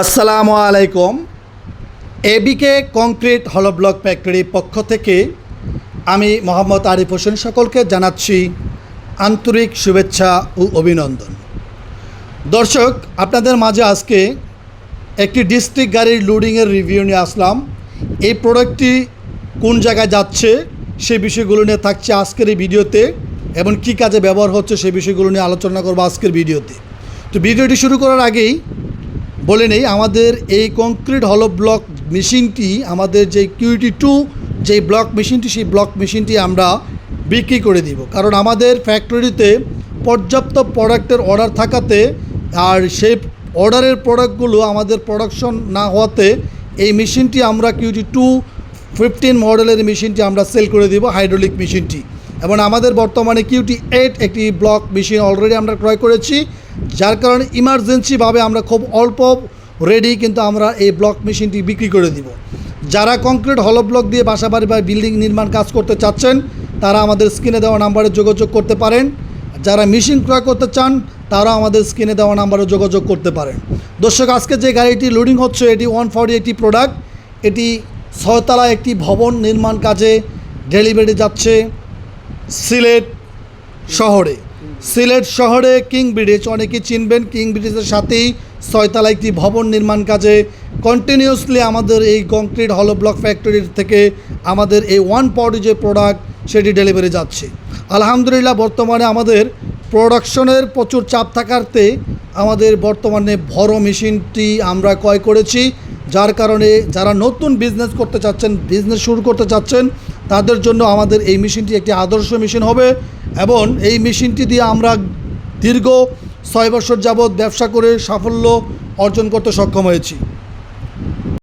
আসসালামু আলাইকুম। এবিকে কংক্রিট হল ব্লক ফ্যাক্টরির পক্ষ থেকে আমি মোহাম্মদ আরিফ হোসেন সকলকে জানাচ্ছি আন্তরিক শুভেচ্ছা ও অভিনন্দন। দর্শক, আপনাদের মাঝে আজকে একটি ডিস্ট্রিক্ট গাড়ির লোডিংয়ের রিভিউ নিয়ে আসলাম। এই প্রোডাক্টটি কোন জায়গায় যাচ্ছে সেই বিষয়গুলো নিয়ে থাকছে আজকের এই ভিডিওতে এবং কী কাজে ব্যবহার হচ্ছে সেই বিষয়গুলো নিয়ে আলোচনা করব আজকের ভিডিওতে। তো ভিডিওটি শুরু করার আগেই বলে নেই, আমাদের এই কংক্রিট হলো ব্লক মেশিনটি আমাদের যে কিউটি টু যে ব্লক মেশিনটি সেই ব্লক মেশিনটি আমরা বিক্রি করে দিব। কারণ আমাদের ফ্যাক্টরিতে পর্যাপ্ত প্রোডাক্টের অর্ডার থাকাতে আর সেই অর্ডারের প্রোডাক্টগুলো আমাদের প্রোডাকশন না হওয়াতে এই মেশিনটি আমরা কিউটি টু ফিফটিন মডেলের মেশিনটি আমরা সেল করে দিব হাইড্রোলিক মেশিনটি এবং আমাদের বর্তমানে কিউটি এইট একটি ব্লক মেশিন অলরেডি আমরা ক্রয় করেছি, যার কারণে ইমার্জেন্সিভাবে আমরা খুব অল্প রেডি কিন্তু আমরা এই ব্লক মেশিনটি বিক্রি করে দিব। যারা কংক্রিট হল ব্লক দিয়ে বাসা বাড়ি বা বিল্ডিং নির্মাণ কাজ করতে চাচ্ছেন, তারা আমাদের স্ক্রিনে দেওয়া নাম্বারে যোগাযোগ করতে পারেন। যারা মেশিন ক্রয় করতে চান, তারা আমাদের স্ক্রিনে দেওয়া নাম্বারে যোগাযোগ করতে পারেন। দর্শক, আজকে যে গাড়িটি লোডিং হচ্ছে, এটি ওয়ান ফর্টি একটি প্রোডাক্ট এটি ছয়তলা একটি ভবন নির্মাণ কাজে ডেলিভারি যাচ্ছে। সিলেট শহরে। সিলেট শহরে কিং ব্রিজ অনেকে চিনবেন কিং ব্রিজের সাথেই ছয়তলা একটি ভবন নির্মাণ কাজে। কন্টিনিউসলি আমাদের এই কংক্রিট হলো ব্লক ফ্যাক্টরির থেকে আমাদের এই ওয়ান পটি যে প্রোডাক্ট সেটি ডেলিভারি যাচ্ছে। আলহামদুলিল্লাহ, বর্তমানে আমাদের প্রোডাকশনের প্রচুর চাপ থাকাতে আমাদের বর্তমানে বড় মেশিনটি আমরা ক্রয় করেছি। যার কারণে যারা নতুন বিজনেস করতে চাচ্ছেন বিজনেস শুরু করতে চাচ্ছেন তাদের জন্য আমাদের এই মেশিনটি একটি আদর্শ মেশিন হবে এবং এই মেশিনটি দিয়ে আমরা দীর্ঘ ছয় বছর যাবৎ ব্যবসা করে সাফল্য অর্জন করতে সক্ষম হয়েছি।